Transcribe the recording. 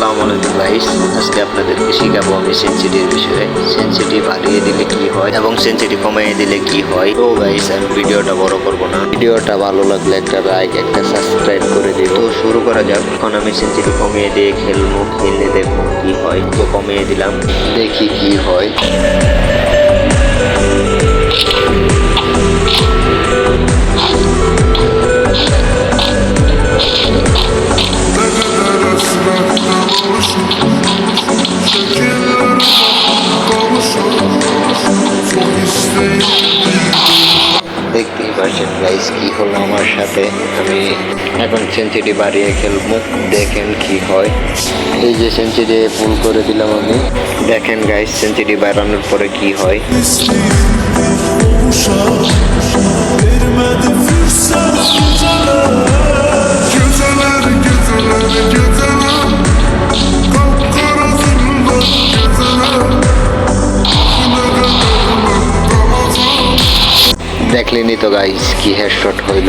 আসসালামু আলাইকুম গাইস আজকে আপনাদেরকে শিখাবো আমি সেন্সিটির বিষয়ে। সেন্সিটি বাড়িয়ে দিলে কি হয় এবং সেন্সিটি কমিয়ে দিলে কি হয়। তো গাইস আমি ভিডিওটা বড় করব না। ভিডিওটা ভালো লাগলে একটা লাইক একটা সাবস্ক্রাইব করে দিই তো শুরু করা যাক। এখন আমি সেন্সিটি কমিয়ে দিয়ে খেলব। খেলে দেখব কি হয়। তো কমিয়ে দিলাম। দেখি কি হয়। দেখতেই পাচ্ছেন গাইস কি হলো আমার সাথে? আমি এখন সেঞ্চুরি বাড়িয়ে খেলব। দেখেন কি হয়। এই যে সেঞ্চুরি ফুল করে দিলাম আমি। দেখেন গাইস সেঞ্চুরি বাড়ানোর পরে কি হয়। দেখলেনি তো গাইস কি হেয়ার শট হইল।